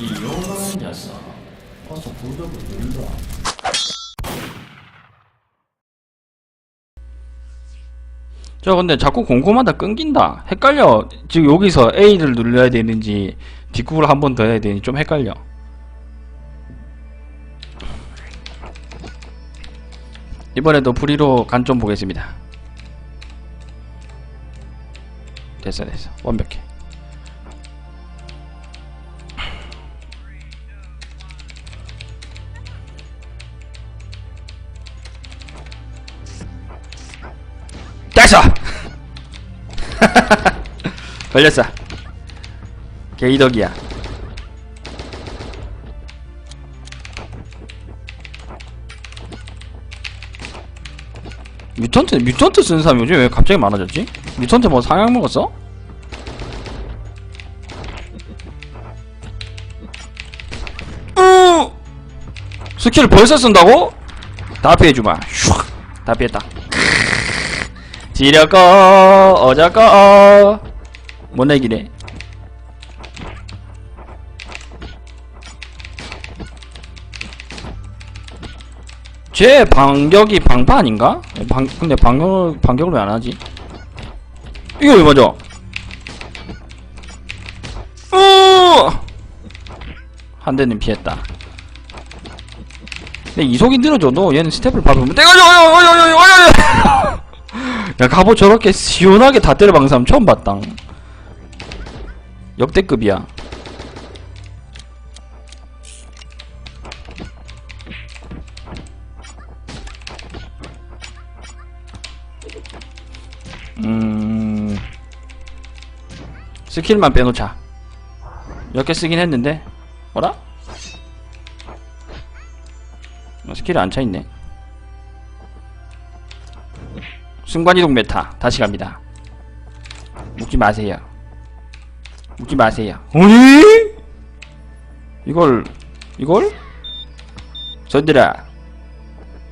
이 요가는 녀석. 어서 구독을 눌러 저 근데 자꾸 곰곰하다 끊긴다. 헷갈려. 지금 여기서 A를 눌러야 되는지 뒷구를 한 번 더 해야 되는지 좀 헷갈려. 이번에도 불의로 간 좀 보겠습니다. 됐어 됐어. 완벽해 걸렸어. 개이덕이야. 뮤턴트, 뮤턴트 쓰는 사람 요즘 왜 갑자기 많아졌지? 뮤턴트 뭐 상향 먹었어? 으! 스킬 벌써 쓴다고? 다 피해주마. 슉! 다 피했다. 지려꺼 어저꺼 못 내기네 쟤 반격이 방파 아닌가? 방 근데 반격 반격을 왜 안 하지? 이거 왜 맞아? 어! 한 대는 피했다. 근데 이속이 늘어져도 얘는 스텝을 밟으면 어여여여여여여 야 갑오 저렇게 시원하게 다 때려박는 사람 처음 봤다 역대급이야. 음 스킬만 빼놓자. 몇 개 쓰긴 했는데 어라? 어, 스킬이 안 차있네. 순간이동 메타 다시 갑니다. 묶지 마세요 묶지 마세요 아니? 이걸 이걸? 손들아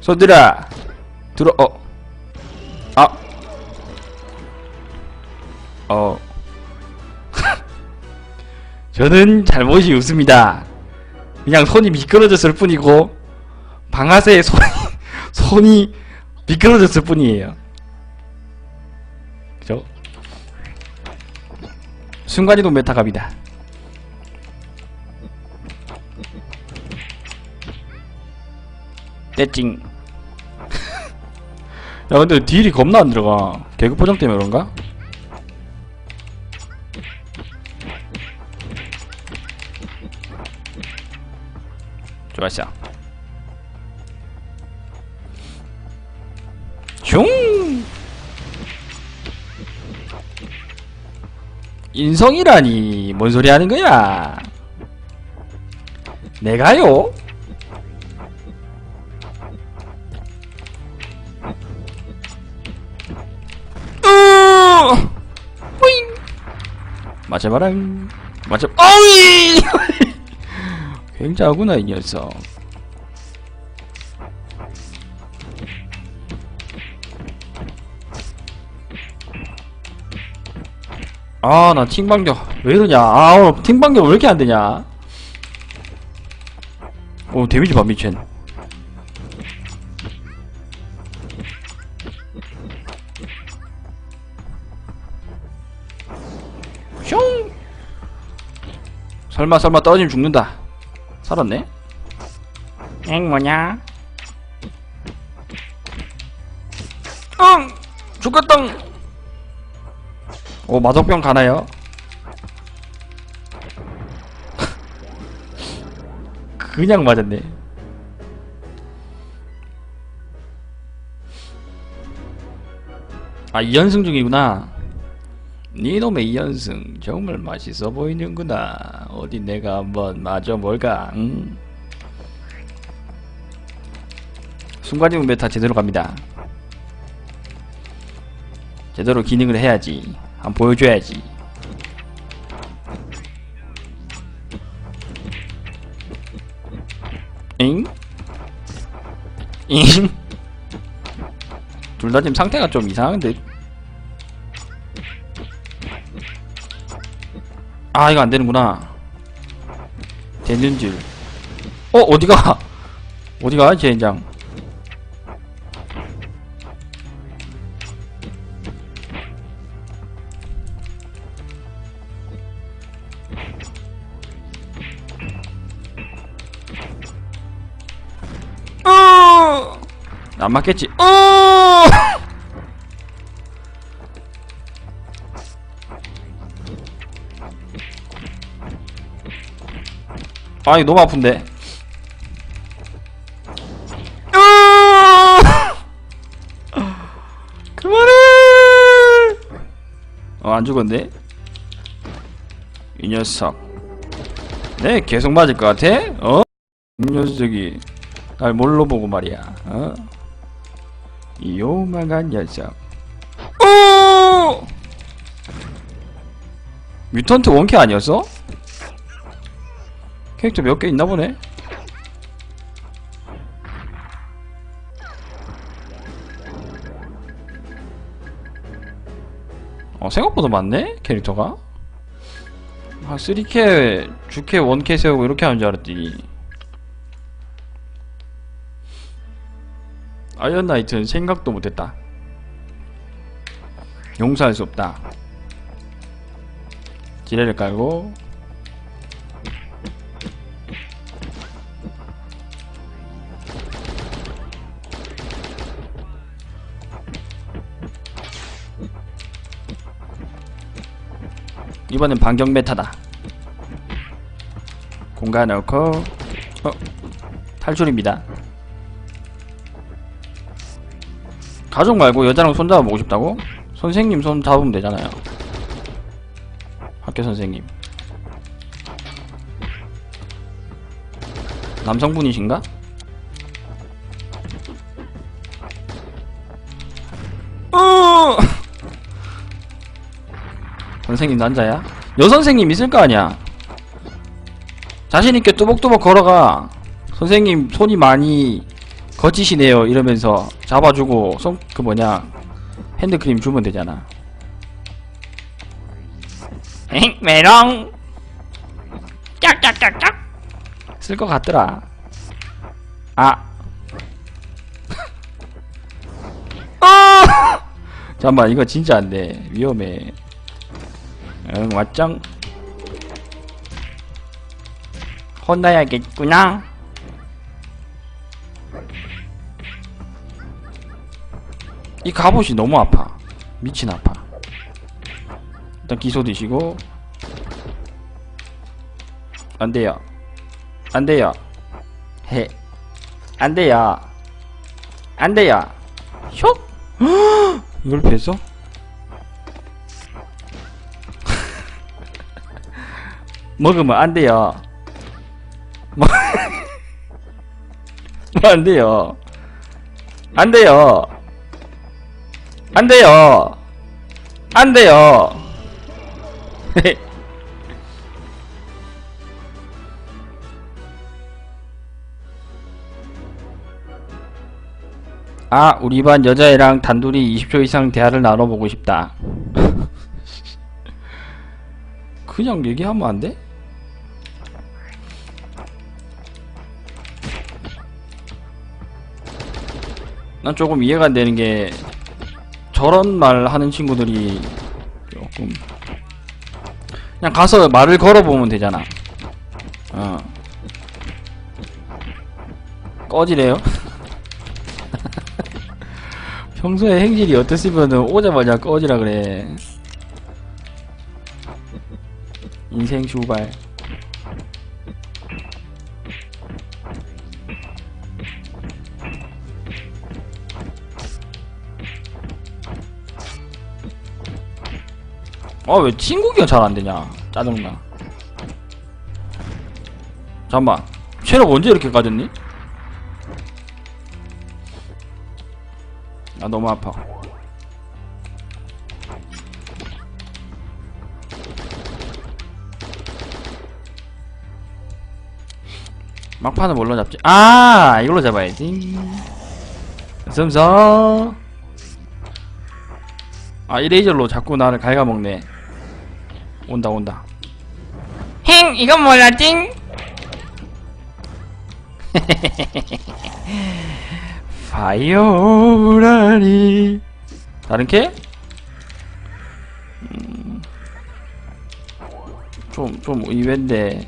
손들아 들어 어 아. 어. 저는 잘못이 없습니다. 그냥 손이 미끄러졌을 뿐이고 방아쇠에 손이 손이 미끄러졌을 뿐이에요. 순간이동 메타 갑니다. 떼찡. 야 근데 딜이 겁나 안 들어가. 개그 포장 때문에 그런가? 좋았어. 슝! 인성이라니 뭔 소리 하는 거야? 내가요? 으! 호잉! 맞아봐랑 맞아 어이! 굉장하구나 이 녀석 아, 나 팀방격 왜 이러냐? 아, 오늘 팀방격 왜 이렇게 안 되냐? 오, 데미지 봐, 미친. 슝! 설마, 설마 떨어지면 죽는다. 살았네? 엥, 뭐냐? 응! 죽었다! 오 마독병 가나요? 그냥 맞았네. 아 2연승 중이구나. 니놈의 2연승 정말 맛있어 보이는구나. 어디 내가 한번 맞아볼까 응? 순간이동 메타 제대로 갑니다. 제대로 기능을 해야지 한번 보여줘야지 잉? 잉? 둘 다 지금 상태가 좀 이상한데 아 이거 안되는구나 되는 줄. 어, 어디가? 어디가, 젠장. 안 맞겠지? 어! 아, 이거 너무 아픈데. 어! 그만해! 어, 안 죽었네? 이 녀석. 네, 계속 맞을 것 같아? 어? 이 녀석이 날 뭘로 보고 말이야, 어? 이 요망한 녀석. 어! 뮤턴트 원캐 아니었어? 캐릭터 몇 개 있나 보네? 어, 생각보다 많네? 캐릭터가? 아, 3캐, 2캐, 1캐 세우고 이렇게 하는 줄 알았더니. 아이언 나이트는 생각도 못했다. 용서할 수 없다. 지뢰를 깔고 이번엔 반경 메타다. 공간 넣고 어 탈출입니다. 가족 말고 여자랑 손 잡아 보고 싶다고? 선생님 손 잡으면 되잖아요. 학교 선생님. 남성분이신가? 어! 선생님 남자야? 여선생님 있을 거 아니야? 자신있게 뚜벅뚜벅 걸어가. 선생님 손이 많이 거치시네요. 이러면서 잡아주고, 손, 그 뭐냐. 핸드크림 주면 되잖아. 엥, 메롱! 짝짝짝짝! 쓸 것 같더라. 아. 아! 잠깐만, 이거 진짜 안 돼. 위험해. 응, 왔짱. 혼나야겠구나. 이 갑옷이 너무 아파. 미친 아파. 일단 기소 드시고. 안 돼요. 안 돼요. 해. 안 돼요. 안 돼요. 슉! 이걸 뺐어? 먹으면 안 돼요. 뭐, 뭐안 돼요. 안 돼요. 안 돼요. 안 돼요. 아, 우리 반 여자애랑 단둘이 20초 이상 대화를 나눠보고 싶다. 그냥 얘기하면 안 돼? 난 조금 이해가 안 되는 게 저런 말 하는 친구들이 조금 그냥 가서 말을 걸어보면 되잖아. 어. 꺼지래요? 평소에 행실이 어땠으면은 오자마자 꺼지라 그래. 인생 슈발. 아, 왜 친구기가 잘 안 되냐? 짜증나. 잠깐만. 체력 언제 이렇게 까졌니? 아, 너무 아파. 막판은 뭘로 잡지? 아, 이걸로 잡아야지. 썸썸. 아, 이레이저로 자꾸 나를 갉아먹네. 온다, 온다. 힝 이건 몰랐지? 파이어라리 다른 캐? 좀, 좀 의외인데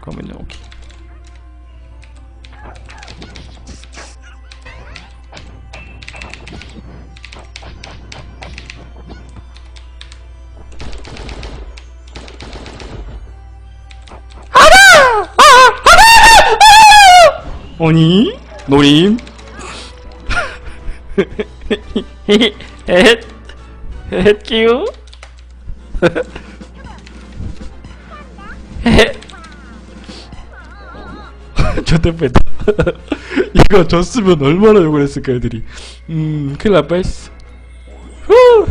그러면 오케이 오니? 노림? 헷? 헷 끼우? 저때 뺐다 이거 졌으면 얼마나 욕을 했을까 애들이 음 큰일 날 뻔했어 후